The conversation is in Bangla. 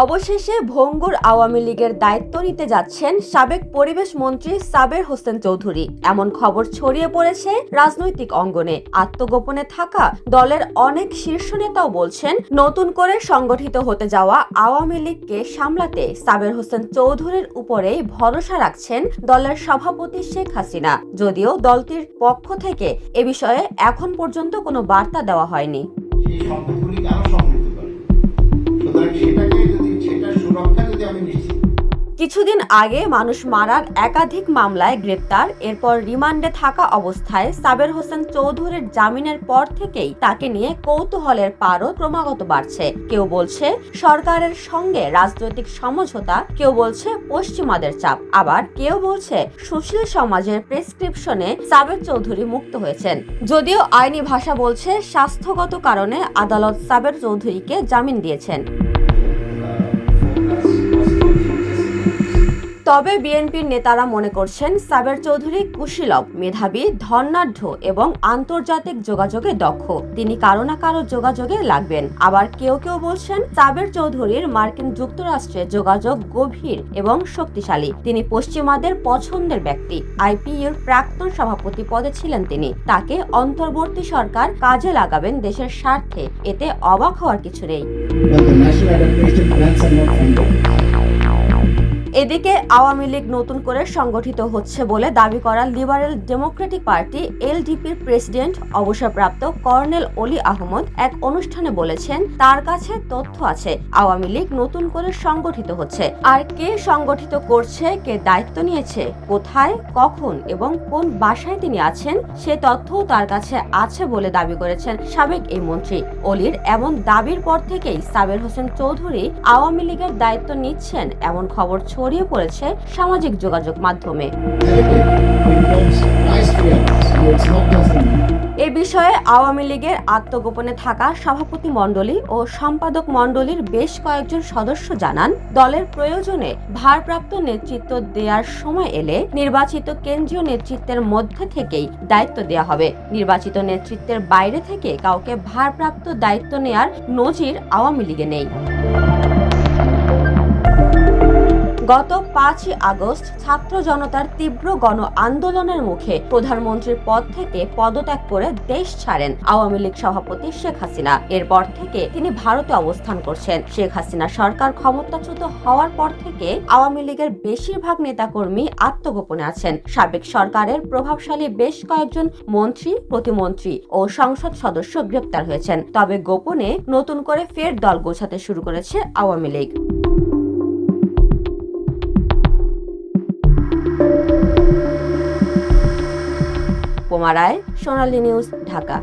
অবশেষে ভঙ্গুর আওয়ামী লীগের দায়িত্ব নিতে যাচ্ছেন সাবেক পরিবেশ মন্ত্রী সাবের হোসেন চৌধুরী। এমন খবর ছড়িয়ে পড়েছে রাজনৈতিক অঙ্গনে। আত্মগোপনে থাকা দলের অনেক শীর্ষ নেতাও বলছেন, নতুন করে সংগঠিত হতে যাওয়া আওয়ামী লীগকে সামলাতে সাবের হোসেন চৌধুরীর উপরেই ভরসা রাখছেন দলের সভাপতি শেখ হাসিনা। যদিও দলটির পক্ষ থেকে এ বিষয়ে এখন পর্যন্ত কোনো বার্তা দেওয়া হয়নি। কিছুদিন আগে মানুষ মারার একাধিক মামলায় গ্রেপ্তার, এরপর রিমান্ডে থাকা অবস্থায় সাবের হোসেন চৌধুরীর জামিনের পর থেকেই তাকে নিয়ে কৌতূহলের পারও ক্রমাগত বাড়ছে। কেউ বলছে, সরকারের সঙ্গে রাজনৈতিক সমঝোতা, কেউ বলছে পশ্চিমাদের চাপ। আবার কেউ বলছে, সুশীল সমাজের প্রেসক্রিপশনে সাবের চৌধুরী মুক্ত হয়েছেন। যদিও আইনি ভাষা বলছে, স্বাস্থ্যগত কারণে আদালত সাবের চৌধুরীকে জামিন দিয়েছেন। তবে বিএনপির নেতারা মনে করছেন সাবের চৌধুরী কুশীলব মেধাবী ধর্নাঢ্য এবং আন্তর্জাতিক যোগাযোগে দক্ষ। তিনি কারও না কারও যোগাযোগে লাগবেন। আবার কেউ কেউ বলছেন সাবের চৌধুরীর মার্কিন যুক্তরাষ্ট্রে যোগাযোগ গভীর এবং শক্তিশালী। তিনি পশ্চিমাদের পছন্দের ব্যক্তি। আইপিইউর প্রাক্তন সভাপতি পদে ছিলেন তিনি। তাকে অন্তর্বর্তী সরকার কাজে লাগাবেন দেশের স্বার্থে। এতে অবাক হওয়ার কিছু নেই। এদিকে আওয়ামী লীগ নতুন করে সংগঠিত হচ্ছে বলে দাবি করা লিবারেল ডেমোক্রেটিক পার্টি এলডিপির প্রেসিডেন্ট অবসরপ্রাপ্ত কর্নেল অলি আহমদ এক অনুষ্ঠানে বলেছেন, তার কাছে তথ্য আছে, আওয়ামী লীগ নতুন করে সংগঠিত হচ্ছে। আর কে সংগঠিত করছে, কে দায়িত্ব নিয়েছে, কোথায়, কখন এবং কোন বাসায় তিনি আছেন, সে তথ্যও তার কাছে আছে বলে দাবি করেছেন সাবেক এই মন্ত্রী। অলির এমন দাবির পর থেকেই সাবের হোসেন চৌধুরী আওয়ামী লীগের দায়িত্ব নিচ্ছেন, এমন খবর ছড়িয়ে পড়েছে সামাজিক যোগাযোগ মাধ্যমে। এ বিষয়ে আওয়ামী লীগের আত্মগোপনে থাকা সভাপতি মণ্ডলী ও সম্পাদক মণ্ডলীর বেশ কয়েকজন সদস্য জানান, দলের প্রয়োজনে ভারপ্রাপ্ত নেতৃত্ব দেওয়ার সময় এলে নির্বাচিত কেন্দ্রীয় নেতৃত্বের মধ্যে থেকেই দায়িত্ব দেওয়া হবে। নির্বাচিত নেতৃত্বের বাইরে থেকে কাউকে ভারপ্রাপ্ত দায়িত্ব নেয়ার নজির আওয়ামী লীগে নেই। গত পাঁচই আগস্ট ছাত্র জনতার তীব্র গণ আন্দোলনের মুখে প্রধানমন্ত্রীর পদ থেকে পদত্যাগ করে দেশ ছাড়েন আওয়ামী লীগ সভাপতি শেখ হাসিনা। এরপর থেকে তিনি ভারতে অবস্থান করছেন। শেখ হাসিনা সরকার ক্ষমতাচ্যুত হওয়ার পর থেকে আওয়ামী লীগের বেশিরভাগ নেতাকর্মী আত্মগোপনে আছেন। সাবেক সরকারের প্রভাবশালী বেশ কয়েকজন মন্ত্রী, প্রতিমন্ত্রী ও সংসদ সদস্য গ্রেপ্তার হয়েছেন। তবে গোপনে নতুন করে ফের দল গোছাতে শুরু করেছে আওয়ামী লীগ। পোমারায় সোনালী নিউজ ঢাকা।